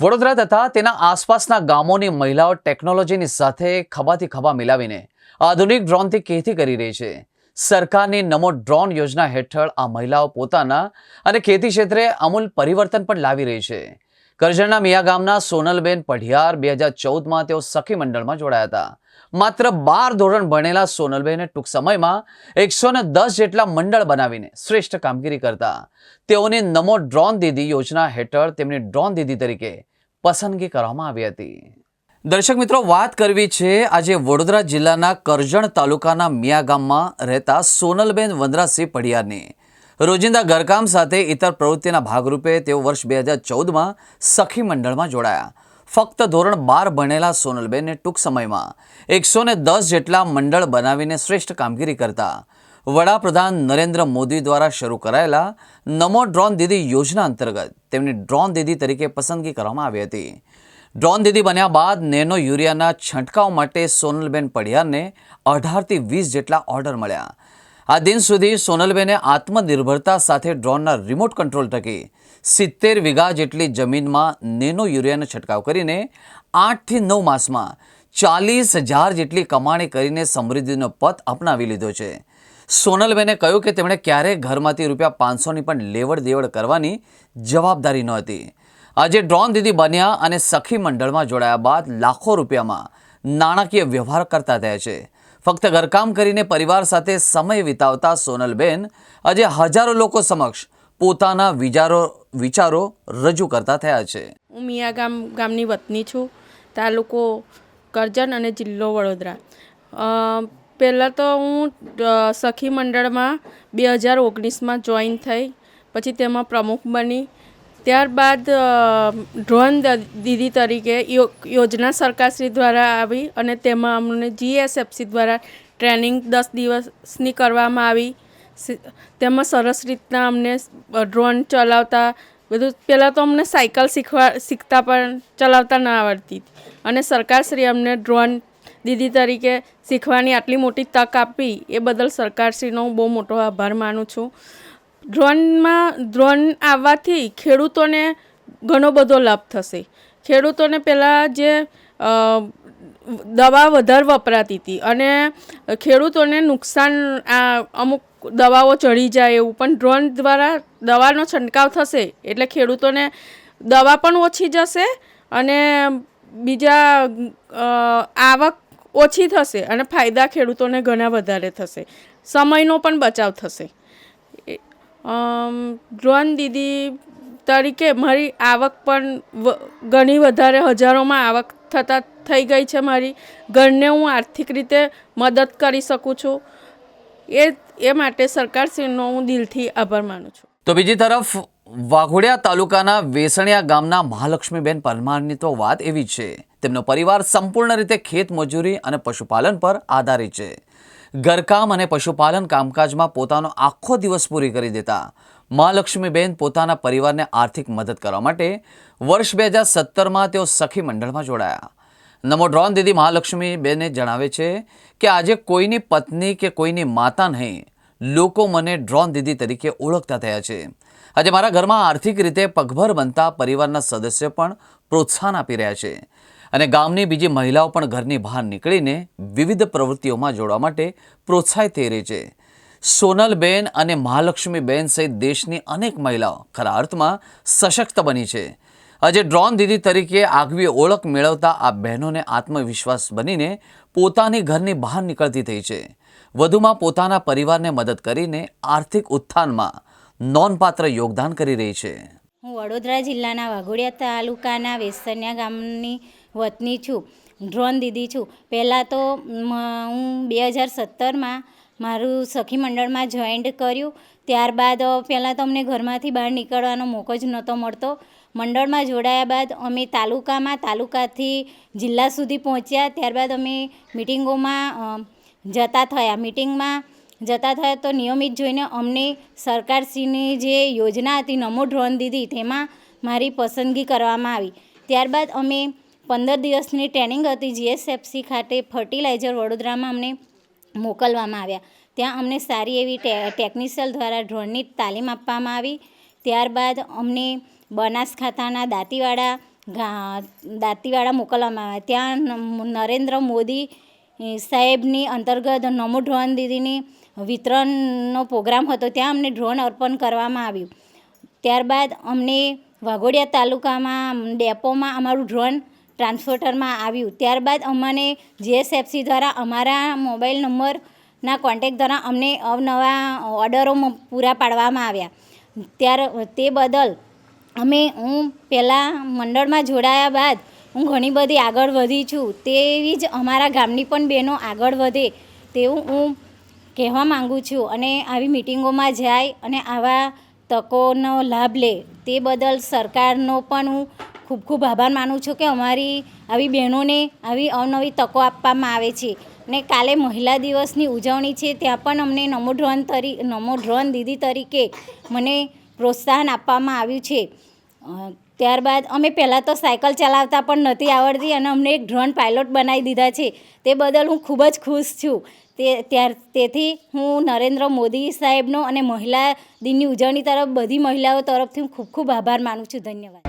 વડોદરા તથા તેના આસપાસના ગામોની મહિલાઓ ટેકનોલોજીની સાથે ખભાથી ખભા મિલાવીને આધુનિક ડ્રોનથી ખેતી કરી રહી છે. સરકારની નમો ડ્રોન યોજના હેઠળ આ મહિલાઓ પોતાના અને ખેતી ક્ષેત્રે અમૂલ પરિવર્તન પણ લાવી રહી છે. કરજણના મિયા ગામના સોનલબેન પઢિયાર બે હજાર ચૌદમાં તેઓ સખી મંડળમાં જોડાયા હતા. માત્ર બાર ધોરણ ભણેલા સોનલબેને ટૂંક સમયમાં એકસો ને દસ જેટલા મંડળ બનાવીને શ્રેષ્ઠ કામગીરી કરતા. તેઓની નમો ડ્રોન દીદી યોજના હેઠળ તેમની ડ્રોન દીદી તરીકે પસંદગી કરવામાં આવી હતી. દર્શક મિત્રો, વાત કરવી છે આજે વડોદરા જિલ્લાના કરજણ તાલુકાના મિયા ગામમાં રહેતા સોનલબેન વંદરાસિંહ પડિયારની રોજિંદા ઘરકામ સાથે ઇતર પ્રવૃત્તિના ભાગરૂપે તેઓ વર્ષ બે હજાર ચૌદમાં સખી મંડળમાં જોડાયા. ફક્ત ધોરણ બાર ભણેલા સોનલબેને ટૂંક સમયમાં એકસો દસ જેટલા મંડળ બનાવીને શ્રેષ્ઠ કામગીરી કરતા. વડાપ્રધાન નરેન્દ્ર મોદી દ્વારા શરૂ કરાયેલા નમો ડ્રોન દીદી યોજના અંતર્ગત તેમની ડ્રોન દીદી તરીકે પસંદગી કરવામાં આવી હતી. ડ્રોન દીદી બન્યા બાદ નેનો યુરિયાના છંટકાવ માટે સોનલબેન પડિયારને અઢારથી વીસ જેટલા ઓર્ડર મળ્યા. આ દિન સુધી સોનલબેને આત્મનિર્ભરતા સાથે ડ્રોનના રિમોટ કંટ્રોલ થકી સિત્તેર વીઘા જેટલી જમીનમાં નેનો યુરિયાનો છંટકાવ કરીને આઠથી નવ માસમાં ચાલીસ હજાર જેટલી કમાણી કરીને સમૃદ્ધિનો પથ અપનાવી લીધો છે. સોનલબેને કહ્યું કે તેમણે ક્યારેય ઘરમાંથી રૂપિયા પાંચસોની પણ લેવડ દેવડ કરવાની જવાબદારી નહોતી આજે ડ્રોન દીદી બન્યા અને સખી મંડળમાં જોડાયા બાદ લાખો રૂપિયામાં નાણાકીય વ્યવહાર કરતા થયા છે. ફક્ત ઘરકામ કરીને પરિવાર સાથે સમય વિતાવતા સોનલબેન આજે હજારો લોકો સમક્ષ પોતાના વિચારો વિચારો રજૂ કરતા થયા છે. હું મિયા ગામ, ગામની વતની છું. તાલુકો કરજણ અને જિલ્લો વડોદરા. પહેલાં તો હું સખી મંડળમાં બે હજાર ઓગણીસમાં જોઈન થઈ, પછી તેમાં પ્રમુખ બની. ત્યારબાદ ડ્રોન દીદી તરીકે યોજના સરકારશ્રી દ્વારા આવી અને તેમાં અમને જીએસએફસી દ્વારા ટ્રેનિંગ દસ દિવસની કરવામાં આવી. તેમાં સરસ રીતના અમને ડ્રોન ચલાવતા, બધું, પહેલાં તો અમને સાયકલ શીખવા, શીખતા પણ ચલાવતા ન આવડતી. અને સરકારશ્રી અમને ડ્રોન દીદી તરીકે શીખવાની આટલી મોટી તક આપી એ બદલ સરકારશ્રીનો હું બહુ મોટો આભાર માનું છું. ડ્રોનમાં, ડ્રોન આવવાથી ખેડૂતોને ઘણો બધો લાભ થશે. ખેડૂતોને પહેલાં જે દવા વધારે વપરાતી હતી અને ખેડૂતોને નુકસાન, આ, અમુક દવાઓ ચડી જાય એવું, પણ ડ્રોન દ્વારા દવાનો છંટકાવ થશે એટલે ખેડૂતોને દવા પણ ઓછી જશે અને બીજા આવક ઓછી થશે અને ફાયદા ખેડૂતોને ઘણા વધારે થશે. સમયનો પણ બચાવ થશે. ડ્રોન દીદી તરીકે મારી આવક પણ ઘણી વધારે, હજારોમાં આવક થતાં થઈ ગઈ છે મારી. ઘરને હું આર્થિક રીતે મદદ કરી શકું છું. એ એ માટે સરકારશ્રીનો હું દિલથી આભાર માનું છું. તો બીજી તરફ વાઘોડિયા તાલુકાના વેસણિયા ગામના મહાલક્ષ્મીબેન પરમારની તો વાત એવી છે. તેમનો પરિવાર સંપૂર્ણ રીતે ખેત મજૂરી અને પશુપાલન પર આધારિત છે. ઘરકામ અને પશુપાલન કામકાજમાં પોતાનો આખો દિવસ પૂરી કરી દેતા. મહાલક્ષ્મીબેન પોતાના પરિવારને આર્થિક મદદ કરવા માટે વર્ષ બે હજાર સત્તરમાં તેઓ સખી મંડળમાં જોડાયા. નમો ડ્રોન દીદી મહાલક્ષ્મીબેને જણાવે છે કે આજે કોઈની પત્ની કે કોઈની માતા નહીં. લોકો મને ડ્રોન દીદી તરીકે ઓળખતા થયા છે. આજે મારા ઘરમાં આર્થિક રીતે પગભર બનતા પરિવારના સદસ્યો પણ પ્રોત્સાહન આપી રહ્યા છે. અને ગામની બીજી મહિલાઓ પણ ઘરની બહાર નીકળીને વિવિધ પ્રવૃત્તિઓમાં જોડવા માટે પ્રોત્સાહિત થઈ રહી છે. સોનલબેન અને મહાલક્ષ્મીબેન સહિત દેશની અનેક મહિલાઓ ખરા અર્થમાં સશક્ત બની છે. આજે ડ્રોન દીદી તરીકે આગવી ઓળખ મેળવતા આ બહેનોને આત્મવિશ્વાસ બનીને પોતાની ઘરની બહાર નીકળતી થઈ છે. વધુમાં પોતાના પરિવારને મદદ કરીને આર્થિક ઉત્થાનમાં નોંધપાત્ર યોગદાન કરી રહી છે. હું વડોદરા જિલ્લાના વાઘોડિયા તાલુકાના વેસન્યા ગામની વતની છું. ડ્રોન દીદી છું. પહેલાં તો હું બે હજાર સત્તરમાં મારું સખી મંડળમાં જોઈન્ટ કર્યું. ત્યારબાદ પહેલાં તો અમને ઘરમાંથી બહાર નીકળવાનો મોકો જ નહોતો મળતો. મંડળમાં જોડાયા બાદ અમે તાલુકામાં તાલુકાથી જિલ્લા સુધી પહોંચ્યા. ત્યારબાદ અમે મિટિંગોમાં જતા થયા. મિટિંગમાં જતા થયા તો નિયમિત જોઈને અમને સરકારશ્રીની જે યોજના હતી, નમો ડ્રોન દીધી તેમાં મારી પસંદગી કરવામાં આવી. ત્યારબાદ અમે પંદર દિવસની ટ્રેનિંગ હતી જીએસએફસી ખાતે ફર્ટિલાઇઝર વડોદરામાં અમને મોકલવામાં આવ્યા. ત્યાં અમને સારી એવી ટેકનિશિયલ દ્વારા ડ્રોનની તાલીમ આપવામાં આવી. ત્યારબાદ અમને બનાસકાંઠાના દાંતીવાડા દાંતીવાડા મોકલવામાં આવ્યા. ત્યાં નરેન્દ્ર મોદી સાહેબની અંતર્ગત નમો ડ્રોન દીદીની વિતરણનો પ્રોગ્રામ હતો, ત્યાં અમને ડ્રોન અર્પણ કરવામાં આવ્યું. ત્યારબાદ અમને વાઘોડિયા તાલુકામાં, ડેપોમાં અમારું ડ્રોન ટ્રાન્સપોર્ટરમાં આવ્યું. ત્યારબાદ અમને જીએસએફસી દ્વારા અમારા મોબાઈલ નંબરના કોન્ટેક દ્વારા અમને અવનવા ઓર્ડરો પૂરા પાડવામાં આવ્યા. ત્યાર, તે બદલ અમે, હું પહેલાં મંડળમાં જોડાયા બાદ હું ઘણી બધી આગળ વધી છું. તેવી જ અમારા ગામની પણ બહેનો આગળ વધે તેવું હું કહેવા માગું છું અને આવી મિટિંગોમાં જાય અને આવા તકોનો લાભ લે તે બદલ સરકારનો પણ હું ખૂબ ખૂબ આભાર માનું છું કે અમારી આવી બહેનોને આવી અવનવી તકો આપવામાં આવે છે. ને કાલે મહિલા દિવસની ઉજવણી છે ત્યાં પણ અમને નમો ડ્રોન તરી, નમો ડ્રોન દીદી તરીકે મને પ્રોત્સાહન આપવામાં આવ્યું છે. ત્યારબાદ અમે પહેલાં તો સાયકલ ચલાવતા પણ નહોતી આવડતી અને અમને એક ડ્રોન પાયલોટ બનાવી દીધા છે. તે બદલ હું ખૂબ જ ખુશ છું. તે ત્યાર, તેથી હું નરેન્દ્ર મોદી સાહેબનો અને મહિલા દિનની ઉજવણી તરફ બધી મહિલાઓ તરફથી હું ખૂબ ખૂબ આભાર માનું છું. ધન્યવાદ.